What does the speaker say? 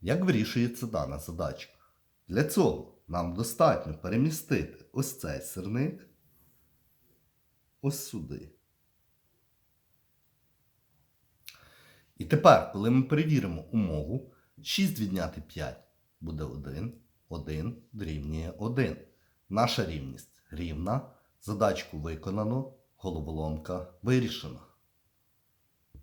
Як вирішується дана задачка? Для цього нам достатньо перемістити ось цей сирник ось сюди. І тепер, коли ми перевіримо умову, 6 відняти 5 буде 1, 1 дорівнює 1. Наша рівність рівна, задачку виконано, головоломка вирішена.